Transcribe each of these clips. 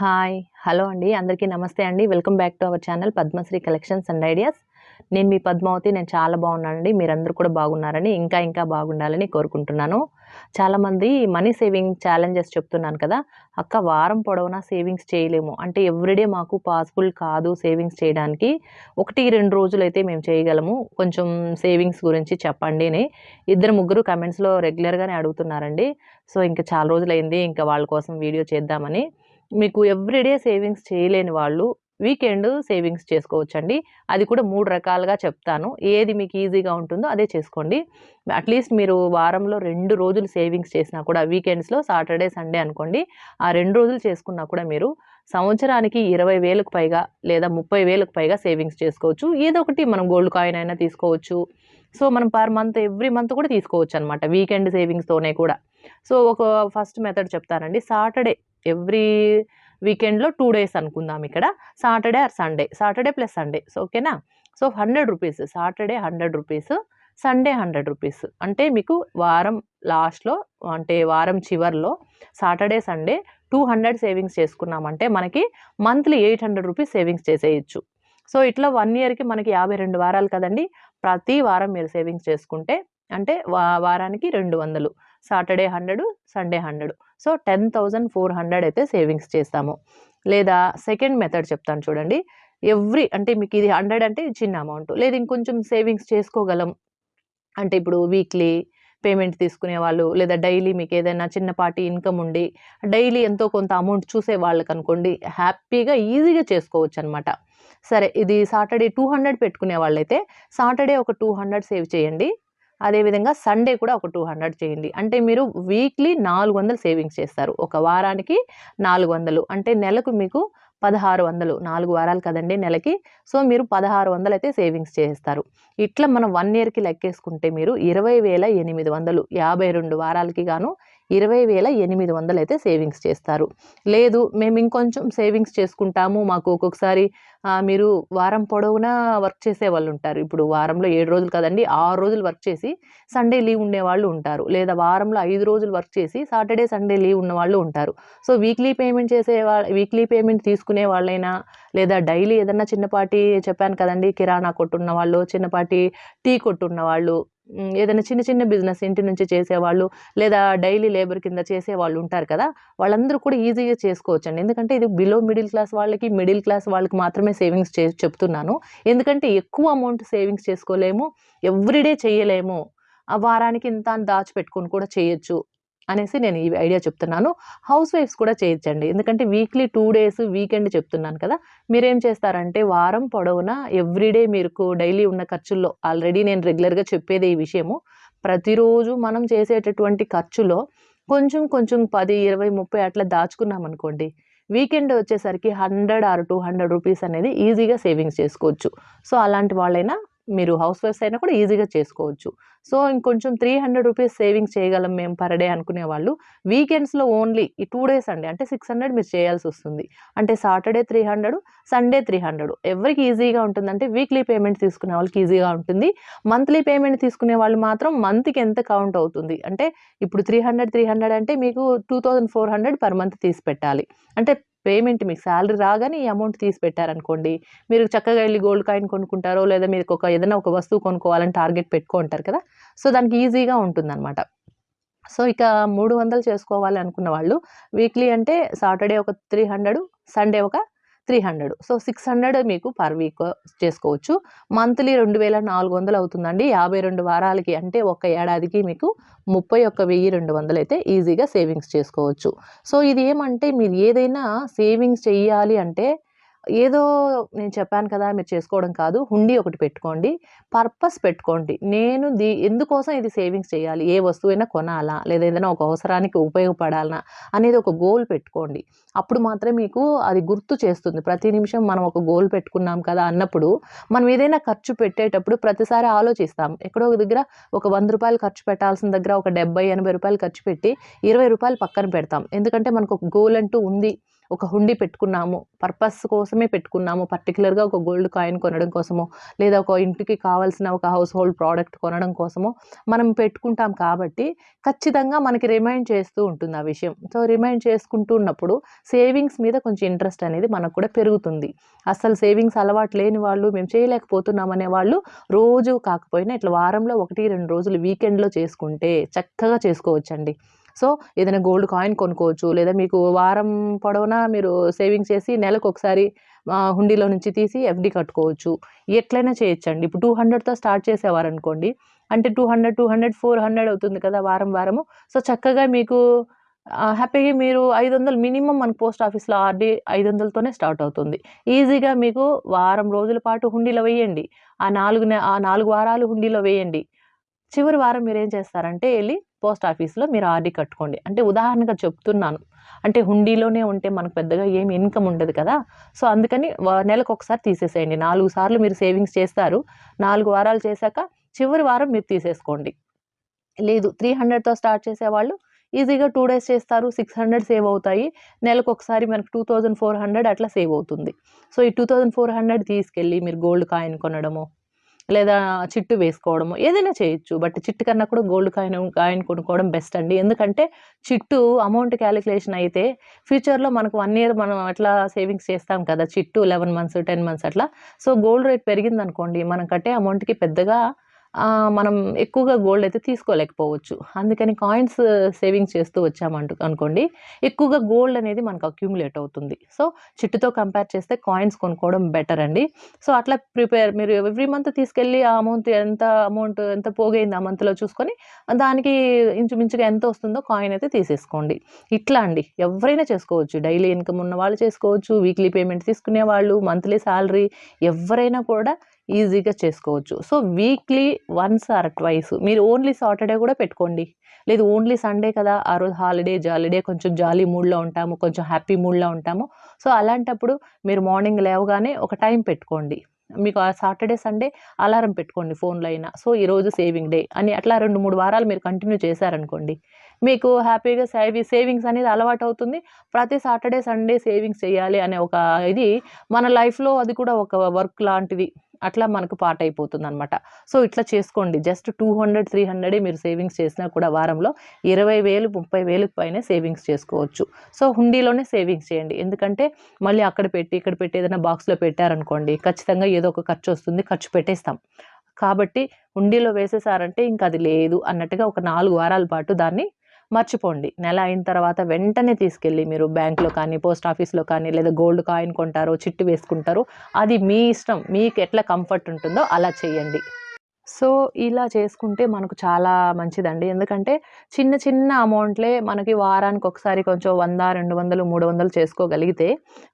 Hi hello అండి. అందరికీ నమస్తే అండి. Welcome back to our channel Padmasri collections and ideas. నేను మీ పద్మావతి. నేను చాలా బాగున్నానండి. మీరందరూ కూడా బాగున్నారని ఇంకా ఇంకా బాగుండాలని కోరుకుంటున్నాను. చాలామంది మనీ సేవింగ్ ఛాలెంజెస్ చెప్తున్నాను కదా. అక్క వారం పొడవునా సేవింగ్స్ చేయలేము. అంటే ఎవ్రీడే మాకు పాసిబుల్ కాదు సేవింగ్స్ చేయడానికి. ఒకటి రెండు రోజులు అయితే మేము చేయగలము. కొంచెం సేవింగ్స్ గురించి చెప్పండి అని. ఇద్దరు ముగ్గురు కమెంట్స్లో రెగ్యులర్గానే అడుగుతున్నారండి. సో ఇంకా చాలా రోజులైంది. ఇంకా వాళ్ళ కోసం వీడియో చేద్దామని. మీకు ఎవ్రీడే సేవింగ్స్ చేయలేని వాళ్ళు వీకెండ్ సేవింగ్స్ చేసుకోవచ్చండి. అది కూడా మూడు రకాలుగా చెప్తాను. ఏది మీకు ఈజీగా ఉంటుందో అదే చేసుకోండి. అట్లీస్ట్ మీరు వారంలో రెండు రోజులు సేవింగ్స్ చేసినా కూడా వీకెండ్స్లో సాటర్డే సండే అనుకోండి. ఆ రెండు రోజులు చేసుకున్నా కూడా మీరు సంవత్సరానికి ఇరవై వేలకు పైగా లేదా ముప్పై వేలకు పైగా సేవింగ్స్ చేసుకోవచ్చు. ఏదో ఒకటి మనం గోల్డ్ కాయిన్ అయినా తీసుకోవచ్చు. సో మనం పర్ మంత్ ఎవ్రీ మంత్ కూడా తీసుకోవచ్చు అనమాట వీకెండ్ సేవింగ్స్తోనే కూడా. సో ఒక ఫస్ట్ మెథడ్ చెప్తానండి. సాటర్డే ఎవ్రీ వీకెండ్లో టూ డేస్ అనుకుందాం ఇక్కడ. Saturday or Sunday. Saturday plus Sunday. So ఓకేనా? So hundred rupees. Saturday hundred rupees Sunday hundred rupees. అంటే మీకు వారం లాస్ట్లో అంటే వారం చివర్లో Saturday Sunday two hundred savings చేసుకున్నామంటే మనకి monthly eight hundred rupees savings చేసేయచ్చు. సో ఇట్లా వన్ ఇయర్కి మనకి యాభై రెండు వారాలు కదండి. ప్రతి వారం మీరు సేవింగ్స్ చేసుకుంటే అంటే వా వారానికి రెండు వందలు. Saturday hundred Sunday hundred. So ten thousand four hundred అయితే సేవింగ్స్ చేస్తాము. లేదా సెకండ్ మెథడ్ చెప్తాను చూడండి. ఎవ్రీ అంటే మీకు ఇది హండ్రెడ్ అంటే చిన్న అమౌంట్. లేదు ఇంకొంచెం సేవింగ్స్ చేసుకోగలం. అంటే ఇప్పుడు వీక్లీ పేమెంట్ తీసుకునే వాళ్ళు లేదా డైలీ మీకు ఏదైనా చిన్నపాటి ఇన్కమ్ ఉండి డైలీ ఎంతో కొంత అమౌంట్ చూసే వాళ్ళకి అనుకోండి హ్యాపీగా ఈజీగా చేసుకోవచ్చు అనమాట సరే ఇది సాటర్డే టూ హండ్రెడ్ పెట్టుకునే వాళ్ళైతే సాటర్డే ఒక టూ హండ్రెడ్ సేవ్ చేయండి. అదేవిధంగా సండే కూడా ఒక టూ హండ్రెడ్ చేయండి. అంటే మీరు వీక్లీ నాలుగు వందలు సేవింగ్స్ చేస్తారు. ఒక వారానికి నాలుగు వందలు. అంటే నెలకు మీకు పదహారు వందలు. నాలుగు వారాలు కదండి నెలకి. సో మీరు పదహారు వందలు అయితే సేవింగ్స్ చేస్తారు. ఇట్లా మనం వన్ ఇయర్కి లెక్కేసుకుంటే మీరు ఇరవై వేల ఎనిమిది వందలు. యాభై రెండు వారాలకి గాను ఇరవై వేల ఎనిమిది వందలు అయితే సేవింగ్స్ చేస్తారు. లేదు మేము ఇంకొంచెం సేవింగ్స్ చేసుకుంటాము. మాకు ఒక్కొక్కసారి మీరు వారం పొడవునా వర్క్ చేసే వాళ్ళు ఉంటారు. ఇప్పుడు వారంలో ఏడు రోజులు కదండి ఆరు రోజులు వర్క్ చేసి సండే లీవ్ ఉండే వాళ్ళు ఉంటారు. లేదా వారంలో ఐదు రోజులు వర్క్ చేసి సాటర్డే సండే లీవ్ ఉన్న వాళ్ళు ఉంటారు. సో వీక్లీ పేమెంట్ చేసే వాళ్ళ వీక్లీ పేమెంట్ తీసుకునే వాళ్ళైనా లేదా డైలీ ఏదన్నా చిన్నపాటి చెప్పాను కదండి కిరాణా కొట్టున్న వాళ్ళు చిన్నపాటి టీ కొట్టున్న వాళ్ళు ఏదైనా చిన్న చిన్న బిజినెస్ ఇంటి నుంచి చేసేవాళ్ళు లేదా డైలీ లేబర్ కింద చేసే వాళ్ళు ఉంటారు కదా వాళ్ళందరూ కూడా ఈజీగా చేసుకోవచ్చండి. ఎందుకంటే ఇది బిలో మిడిల్ క్లాస్ వాళ్ళకి మిడిల్ క్లాస్ వాళ్ళకి మాత్రమే సేవింగ్స్ చే చెప్తున్నాను. ఎందుకంటే ఎక్కువ అమౌంట్ సేవింగ్స్ చేసుకోలేము ఎవ్రీడే చేయలేము. ఆ వారానికి ఇంత అని దాచిపెట్టుకొని కూడా చేయొచ్చు. అనేసి నేను ఈ ఐడియా చెప్తున్నాను. హౌస్ వైఫ్స్ కూడా చేయొచ్చండి. ఎందుకంటే వీక్లీ టూ డేస్ వీకెండ్ చెప్తున్నాను కదా. మీరేం చేస్తారంటే వారం పొడవునా ఎవ్రీడే మీకు డైలీ ఉన్న ఖర్చుల్లో ఆల్రెడీ నేను రెగ్యులర్గా చెప్పేది ఈ విషయము. ప్రతిరోజు మనం చేసేటటువంటి ఖర్చులో కొంచెం కొంచెం పది ఇరవై ముప్పై అట్లా దాచుకున్నాం అనుకోండి. వీకెండ్ వచ్చేసరికి hundred or two hundred rupees అనేది ఈజీగా సేవింగ్స్ చేసుకోవచ్చు. సో అలాంటి వాళ్ళైనా మీరు హౌస్ వైఫ్స్ అయినా కూడా ఈజీగా చేసుకోవచ్చు. సో ఇంకొంచెం త్రీ హండ్రెడ్ రూపీస్ సేవింగ్స్ చేయగలం మేము పర్ డే అనుకునే వాళ్ళు. వీకెండ్స్లో ఓన్లీ ఈ టూ డేస్ అండి. అంటే సిక్స్ హండ్రెడ్ మీరు చేయాల్సి వస్తుంది. అంటే Saturday three hundred Sunday three hundred ఎవరికి ఈజీగా ఉంటుందంటే వీక్లీ పేమెంట్ తీసుకునే వాళ్ళకి ఈజీగా ఉంటుంది. మంత్లీ పేమెంట్ తీసుకునే వాళ్ళు మాత్రం మంత్కి ఎంత కౌంట్ అవుతుంది? అంటే ఇప్పుడు త్రీ హండ్రెడ్ త్రీ హండ్రెడ్ అంటే మీకు two thousand four hundred per month తీసి పెట్టాలి. అంటే పేమెంట్ మీకు శాలరీ రాగానే ఈ అమౌంట్ తీసి పెట్టారనుకోండి మీరు చక్కగా వెళ్ళి గోల్డ్ కాయిన్ కొనుక్కుంటారో లేదా మీకు ఒక ఏదైనా ఒక వస్తువు కొనుక్కోవాలని టార్గెట్ పెట్టుకుంటారు కదా. సో దానికి ఈజీగా ఉంటుందన్నమాట. సో ఇక మూడు వందలు చేసుకోవాలి అనుకున్న వాళ్ళు వీక్లీ అంటే సాటర్డే ఒక త్రీ హండ్రెడ్ సండే ఒక three hundred. So six hundred మీకు పర్ వీక్ చేసుకోవచ్చు. మంత్లీ రెండు వేల నాలుగు వందలు అవుతుందండి. యాభై రెండు వారాలకి అంటే ఒక ఏడాదికి మీకు ముప్పై ఒక్క వెయ్యి రెండు వందలు అయితే ఈజీగా సేవింగ్స్ చేసుకోవచ్చు. సో ఇది ఏమంటే మీరు ఏదైనా సేవింగ్స్ చేయాలి అంటే ఏదో నేను చెప్పాను కదా మీరు చేసుకోవడం కాదు హుండీ ఒకటి పెట్టుకోండి పర్పస్ పెట్టుకోండి. నేను దీ ఎందుకోసం ఇది సేవింగ్స్ చేయాలి? ఏ వస్తువైనా కొనాలా? లేదా ఏదైనా ఒక అవసరానికి ఉపయోగపడాలా? అనేది ఒక గోల్ పెట్టుకోండి. అప్పుడు మాత్రం మీకు అది గుర్తు చేస్తుంది. ప్రతి నిమిషం మనం ఒక గోల్ పెట్టుకున్నాం కదా అన్నప్పుడు మనం ఏదైనా ఖర్చు పెట్టేటప్పుడు ప్రతిసారి ఆలోచిస్తాం. ఎక్కడో ఒక దగ్గర ఒక వంద రూపాయలు ఖర్చు పెట్టాల్సిన దగ్గర ఒక డెబ్బై ఎనభై రూపాయలు ఖర్చు పెట్టి ఇరవై రూపాయలు పక్కన పెడతాం. ఎందుకంటే మనకు ఒక గోల్ అంటూ ఉంది. ఒక హుండీ పెట్టుకున్నాము పర్పస్ కోసమే పెట్టుకున్నాము పర్టికులర్గా ఒక గోల్డ్ కాయిన్ కొనడం కోసమో లేదా ఒక ఇంటికి కావాల్సిన ఒక హౌస్ హోల్డ్ ప్రోడక్ట్ కొనడం కోసమో మనం పెట్టుకుంటాం కాబట్టి ఖచ్చితంగా మనకి రిమైండ్ చేస్తూ ఉంటుంది ఆ విషయం. సో రిమైండ్ చేసుకుంటూ ఉన్నప్పుడు సేవింగ్స్ మీద కొంచెం ఇంట్రెస్ట్ అనేది మనకు కూడా పెరుగుతుంది. అసలు సేవింగ్స్ అలవాటు లేని వాళ్ళు మేము చేయలేకపోతున్నాం అనే వాళ్ళు రోజు కాకపోయినా ఇట్లా వారంలో ఒకటి రెండు రోజులు వీకెండ్లో చేసుకుంటే చక్కగా చేసుకోవచ్చండి. సో ఏదైనా గోల్డ్ కాయిన్ కొనుక్కోవచ్చు. లేదా మీకు వారం పొడవునా మీరు సేవింగ్ చేసి నెలకు ఒకసారి హుండీలో నుంచి తీసి ఎఫ్డి కట్టుకోవచ్చు. ఎట్లయినా చేయొచ్చండి. ఇప్పుడు టూ హండ్రెడ్తో స్టార్ట్ చేసేవారు అనుకోండి అంటే two hundred two hundred four hundred అవుతుంది కదా వారం వారము. సో చక్కగా మీకు హ్యాపీగా మీరు ఐదు వందలు మినిమం మన పోస్ట్ ఆఫీస్లో ఆర్డీ ఐదు వందలతోనే స్టార్ట్ అవుతుంది. ఈజీగా మీకు వారం రోజుల పాటు హుండీలో వేయండి. ఆ నాలుగు ఆ నాలుగు వారాలు హుండీలో వేయండి. చివరి వారం మీరు ఏం చేస్తారంటే వెళ్ళి పోస్ట్ ఆఫీస్లో మీరు ఆర్డీ కట్టుకోండి. అంటే ఉదాహరణగా చెప్తున్నాను. అంటే హుండీలోనే ఉంటే మనకు పెద్దగా ఏమి ఇన్కమ్ ఉండదు కదా. సో అందుకని నెలకు ఒకసారి తీసేసేయండి. నాలుగు సార్లు మీరు సేవింగ్స్ చేస్తారు. నాలుగు వారాలు చేశాక చివరి వారం మీరు తీసేసుకోండి. లేదు త్రీ హండ్రెడ్తో స్టార్ట్ చేసేవాళ్ళు ఈజీగా టూ డేస్ చేస్తారు. సిక్స్ హండ్రెడ్ సేవ్ అవుతాయి. నెలకు ఒకసారి మనకు టూ థౌజండ్ ఫోర్ హండ్రెడ్ అట్లా సేవ్ అవుతుంది. సో ఈ టూ థౌజండ్ ఫోర్ హండ్రెడ్ తీసుకెళ్ళి మీరు గోల్డ్ కాయిన్ కొనడము లేదా చిట్టు వేసుకోవడము ఏదైనా చేయొచ్చు. బట్ చిట్టు కన్నా కూడా గోల్డ్ కాయిన్ కాయిన్ కొనుక్కోవడం బెస్ట్ అండి. ఎందుకంటే చిట్టు అమౌంట్ క్యాలిక్యులేషన్ అయితే ఫ్యూచర్లో మనకు వన్ ఇయర్ మనం అట్లా సేవింగ్స్ చేస్తాం కదా చిట్టు లెవెన్ మంత్స్ టెన్ మంత్స్ అట్లా. సో గోల్డ్ రేట్ పెరిగిందనుకోండి మనం కట్టే అమౌంట్కి పెద్దగా మనం ఎక్కువగా గోల్డ్ అయితే తీసుకోలేకపోవచ్చు. అందుకని కాయిన్స్ సేవింగ్ uh, చేస్తూ వచ్చామంటు అనుకోండి. ఎక్కువగా గోల్డ్ అనేది మనకు అక్యూములేట్ అవుతుంది. సో చిట్టుతో కంపేర్ చేస్తే కాయిన్స్ కొనుక్కోవడం బెటర్ అండి. సో అట్లా ప్రిపేర్ మీరు ఎవ్రీ మంత్ తీసుకెళ్ళి ఆ అమౌంట్ ఎంత అమౌంట్ ఎంత పోగైంది ఆ మంత్లో చూసుకొని దానికి ఇంచుమించుగా ఎంత వస్తుందో కాయిన్ అయితే తీసేసుకోండి. ఇట్లా అండి. ఎవరైనా చేసుకోవచ్చు. డైలీ ఇన్కమ్ ఉన్న వాళ్ళు చేసుకోవచ్చు. వీక్లీ పేమెంట్ తీసుకునే వాళ్ళు మంత్లీ శాలరీ ఎవరైనా కూడా ఈజీగా చేసుకోవచ్చు. So weekly once or twice. మీరు ఓన్లీ సాటర్డే కూడా పెట్టుకోండి. లేదు ఓన్లీ సండే కదా ఆ రోజు హాలిడే జాలిడే కొంచెం జాలీ మూడ్లో ఉంటాము కొంచెం హ్యాపీ మూడ్లో ఉంటాము. సో అలాంటప్పుడు మీరు మార్నింగ్ లేవగానే ఒక టైం పెట్టుకోండి. మీకు ఆ సాటర్డే సండే అలారం పెట్టుకోండి ఫోన్లో అయినా. సో ఈరోజు సేవింగ్ డే అని అట్లా రెండు మూడు వారాలు మీరు కంటిన్యూ చేశారనుకోండి. మీకు హ్యాపీగా సేవి సేవింగ్స్ అనేది అలవాటు అవుతుంది ప్రతి సాటర్డే సండే సేవింగ్స్ చేయాలి అనే ఒక ఇది మన లైఫ్లో అది కూడా ఒక వర్క్ లాంటిది. అట్లా మనకు పార్ట్ అయిపోతుంది అనమాట సో ఇట్లా చేసుకోండి. జస్ట్ టూ హండ్రెడ్ త్రీ హండ్రెడే మీరు సేవింగ్స్ చేసినా కూడా వారంలో ఇరవై వేలు ముప్పై వేలకు పైన సేవింగ్స్ చేసుకోవచ్చు. సో హుండీలోనే సేవింగ్స్ చేయండి. ఎందుకంటే మళ్ళీ అక్కడ పెట్టి ఇక్కడ పెట్టి ఏదైనా బాక్స్లో పెట్టారనుకోండి ఖచ్చితంగా ఏదో ఒక ఖర్చు వస్తుంది ఖర్చు పెట్టేస్తాం. కాబట్టి హుండీలో వేసేసారంటే ఇంకా అది లేదు అన్నట్టుగా ఒక నాలుగు వారాల పాటు దాన్ని మర్చిపోండి. నెల అయిన తర్వాత వెంటనే తీసుకెళ్ళి మీరు బ్యాంక్లో కానీ పోస్ట్ ఆఫీస్లో కానీ లేదా గోల్డ్ కాయిన్ కొంటారో చిట్టు వేసుకుంటారో అది మీ ఇష్టం. మీకు ఎట్లా కంఫర్ట్ ఉంటుందో అలా చేయండి. సో ఇలా చేసుకుంటే మనకు చాలా మంచిదండి. ఎందుకంటే చిన్న చిన్న అమౌంట్లే మనకి వారానికి ఒకసారి కొంచెం వంద రెండు వందలు మూడు వందలు చేసుకోగలిగితే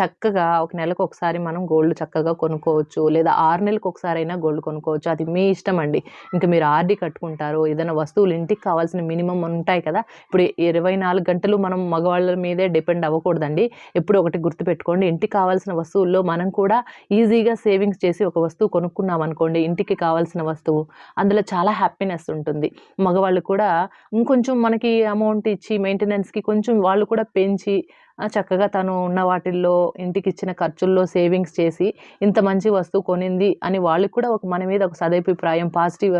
చక్కగా ఒక నెలకు ఒకసారి మనం గోల్డ్ చక్కగా కొనుక్కోవచ్చు. లేదా ఆరు నెలలకు ఒకసారి అయినా గోల్డ్ కొనుక్కోవచ్చు. అది మీ ఇష్టం అండి ఇంకా మీరు ఆర్డీ కట్టుకుంటారు ఏదైనా వస్తువులు ఇంటికి కావాల్సిన మినిమం ఉంటాయి కదా. ఇప్పుడు ఇరవై నాలుగు గంటలు మనం మగవాళ్ళ మీదే డిపెండ్ అవ్వకూడదండి. ఎప్పుడు ఒకటి గుర్తుపెట్టుకోండి. ఇంటికి కావాల్సిన వస్తువుల్లో మనం కూడా ఈజీగా సేవింగ్స్ చేసి ఒక వస్తువు కొనుక్కున్నాం అనుకోండి ఇంటికి కావాల్సిన వస్తువు అందులో చాలా హ్యాపీనెస్ ఉంటుంది. మగవాళ్ళు కూడా ఇంకొంచెం మనకి అమౌంట్ ఇచ్చి మెయింటెనెన్స్కి కొంచెం వాళ్ళు కూడా పెంచి చక్కగా తను ఉన్న వాటిల్లో ఇంటికి ఇచ్చిన ఖర్చుల్లో సేవింగ్స్ చేసి ఇంత మంచి వస్తువు కొనింది అని వాళ్ళకి కూడా ఒక మన మీద ఒక సదభిప్రాయం పాజిటివ్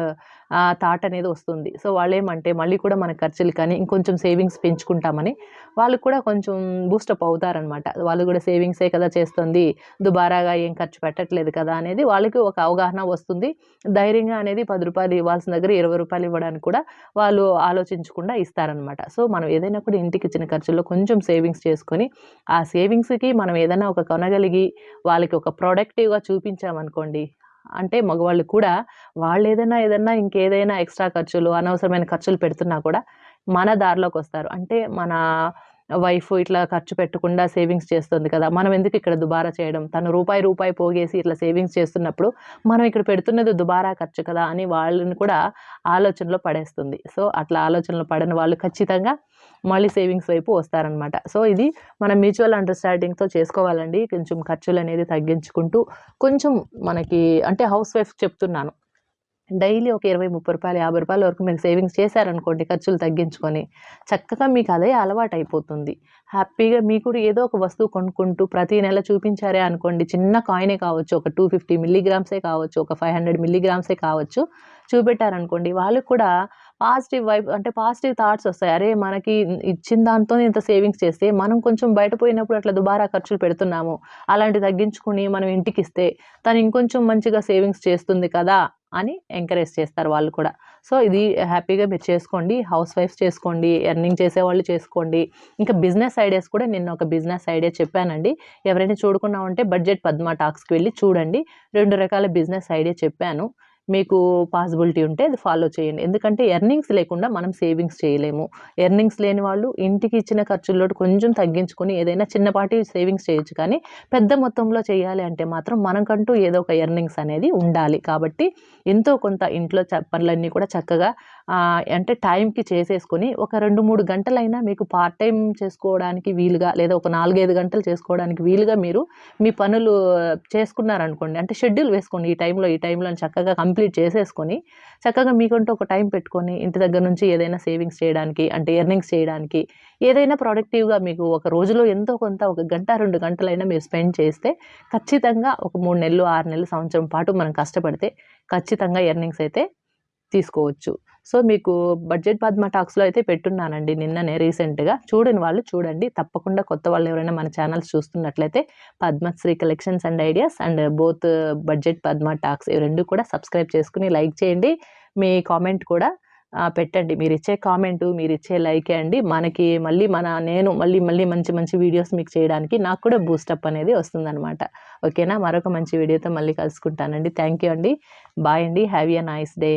థాట్ అనేది వస్తుంది. సో వాళ్ళు ఏమంటే మళ్ళీ కూడా మన ఖర్చులు కానీ ఇంకొంచెం సేవింగ్స్ పెంచుకుంటామని వాళ్ళు కూడా కొంచెం బూస్టప్ అవుతారనమాట వాళ్ళు కూడా సేవింగ్సే కదా చేస్తుంది. దుబారాగా ఏం ఖర్చు పెట్టట్లేదు కదా అనేది వాళ్ళకి ఒక అవగాహన వస్తుంది. ధైర్యంగా అనేది పది రూపాయలు ఇవ్వాల్సిన దగ్గర ఇరవై రూపాయలు ఇవ్వడానికి కూడా వాళ్ళు ఆలోచించకుండా ఇస్తారనమాట సో మనం ఏదైనా కూడా ఇంటికి ఇచ్చిన ఖర్చుల్లో కొంచెం సేవింగ్స్ చేసుకొని ఆ సేవింగ్స్కి మనం ఏదైనా ఒక కొనగలిగి వాళ్ళకి ఒక ప్రొడక్టివ్గా చూపించామనుకోండి అంటే మగవాళ్ళు కూడా వాళ్ళు ఏదైనా ఏదైనా ఇంకేదైనా ఎక్స్ట్రా ఖర్చులు అనవసరమైన ఖర్చులు పెడుతున్నా కూడా మన దారిలోకి వస్తారు. అంటే మన వైఫ్ ఇట్లా ఖర్చు పెట్టకుండా సేవింగ్స్ చేస్తుంది కదా మనం ఎందుకు ఇక్కడ దుబారా చేయడం? తను రూపాయి రూపాయి పోగేసి ఇట్లా సేవింగ్స్ చేస్తున్నప్పుడు మనం ఇక్కడ పెడుతున్నది దుబారా ఖర్చు కదా అని వాళ్ళని కూడా ఆలోచనలో పడేస్తుంది. సో అట్లా ఆలోచనలో పడని వాళ్ళు ఖచ్చితంగా మళ్ళీ సేవింగ్స్ వైపు వస్తారనమాట సో ఇది మనం మ్యూచువల్ అండర్స్టాండింగ్తో చేసుకోవాలండి. కొంచెం ఖర్చులు అనేది తగ్గించుకుంటూ కొంచెం మనకి అంటే హౌస్ వైఫ్ చెప్తున్నాను. డైలీ ఒక ఇరవై ముప్పై రూపాయలు యాభై రూపాయల వరకు మీరు సేవింగ్స్ చేశారనుకోండి ఖర్చులు తగ్గించుకొని చక్కగా మీకు అదే అలవాటు అయిపోతుంది హ్యాపీగా మీకు కూడా ఏదో ఒక వస్తువు కొనుక్కుంటూ ప్రతి నెల చూపించారే అనుకోండి చిన్న కాయినే కావచ్చు ఒక టూ ఫిఫ్టీ మిల్లీగ్రామ్సే కావచ్చు ఒక ఫైవ్ హండ్రెడ్ మిల్లీగ్రామ్సే కావచ్చు చూపెట్టారనుకోండి వాళ్ళకి కూడా పాజిటివ్ వైబ్ అంటే పాజిటివ్ థాట్స్ వస్తాయి. అరే మనకి ఇచ్చిన దాంతో ఇంత సేవింగ్స్ చేస్తే మనం కొంచెం బయట పోయినప్పుడు అట్లా దుబారా ఖర్చులు పెడుతున్నాము. అలాంటి తగ్గించుకుని మనం ఇంటికి ఇస్తే తను ఇంకొంచెం మంచిగా సేవింగ్స్ చేస్తుంది కదా అని ఎంకరేజ్ చేస్తారు వాళ్ళు కూడా. సో ఇది హ్యాపీగా మీరు చేసుకోండి. హౌస్ వైఫ్స్ చేసుకోండి. ఎర్నింగ్ చేసేవాళ్ళు చేసుకోండి. ఇంకా బిజినెస్ ఐడియాస్ కూడా నిన్న ఒక బిజినెస్ ఐడియా చెప్పానండి. ఎవరైనా చూడకుండా ఉంటే బడ్జెట్ పద్మా టాక్స్కి వెళ్ళి చూడండి. రెండు రకాల బిజినెస్ ఐడియా చెప్పాను. మీకు పాసిబిలిటీ ఉంటే అది ఫాలో చేయండి. ఎందుకంటే ఎర్నింగ్స్ లేకుండా మనం సేవింగ్స్ చేయలేము. ఎర్నింగ్స్ లేని వాళ్ళు ఇంటికి ఇచ్చిన ఖర్చుల్లో కొంచెం తగ్గించుకొని ఏదైనా చిన్నపాటి సేవింగ్స్ చేయొచ్చు. కానీ పెద్ద మొత్తంలో చేయాలి అంటే మాత్రం మనకంటూ ఏదో ఒక ఎర్నింగ్స్ అనేది ఉండాలి. కాబట్టి ఎంతో కొంత ఇంట్లో పనులన్నీ కూడా చక్కగా అంటే టైంకి చేసేసుకొని ఒక రెండు మూడు గంటలైనా మీకు పార్ట్ టైం చేసుకోవడానికి వీలుగా లేదా ఒక నాలుగైదు గంటలు చేసుకోవడానికి వీలుగా మీరు మీ పనులు చేసుకున్నారనుకోండి అంటే షెడ్యూల్ వేసుకోండి. ఈ టైంలో ఈ టైంలో చక్కగా కంపెనీ కంప్లీట్ చేసేసుకొని చక్కగా మీకంటూ ఒక టైం పెట్టుకొని ఇంటి దగ్గర నుంచి ఏదైనా సేవింగ్స్ చేయడానికి అంటే ఎర్నింగ్స్ చేయడానికి ఏదైనా ప్రొడక్టివ్గా మీకు ఒక రోజులో ఎంతో కొంత ఒక గంట రెండు గంటలైనా మీరు స్పెండ్ చేస్తే ఖచ్చితంగా ఒక మూడు నెలలు ఆరు నెలలు సంవత్సరం పాటు మనం కష్టపడితే ఖచ్చితంగా ఎర్నింగ్స్ అయితే తీసుకోవచ్చు. సో మీకు బడ్జెట్ పద్మ టాక్స్లో అయితే పెట్టున్నానండి నిన్ననే రీసెంట్గా. చూడని వాళ్ళు చూడండి. తప్పకుండా కొత్త వాళ్ళు ఎవరైనా మన ఛానల్స్ చూస్తున్నట్లయితే Padmashri collections and ideas and both budget Padma talks ఇవి రెండు కూడా సబ్స్క్రైబ్ చేసుకుని లైక్ చేయండి. మీ కామెంట్ కూడా పెట్టండి. మీరు ఇచ్చే కామెంట్ మీరు ఇచ్చే లైక్ అండి. మనకి మళ్ళీ మన నేను మళ్ళీ మళ్ళీ మంచి మంచి వీడియోస్ మీకు చేయడానికి నాకు కూడా బూస్టప్ అనేది వస్తుందన్నమాట. ఓకేనా? మరొక మంచి వీడియోతో మళ్ళీ కలుసుకుంటానండి. థ్యాంక్ యూ అండి. బాయ్ అండి. Have a nice day.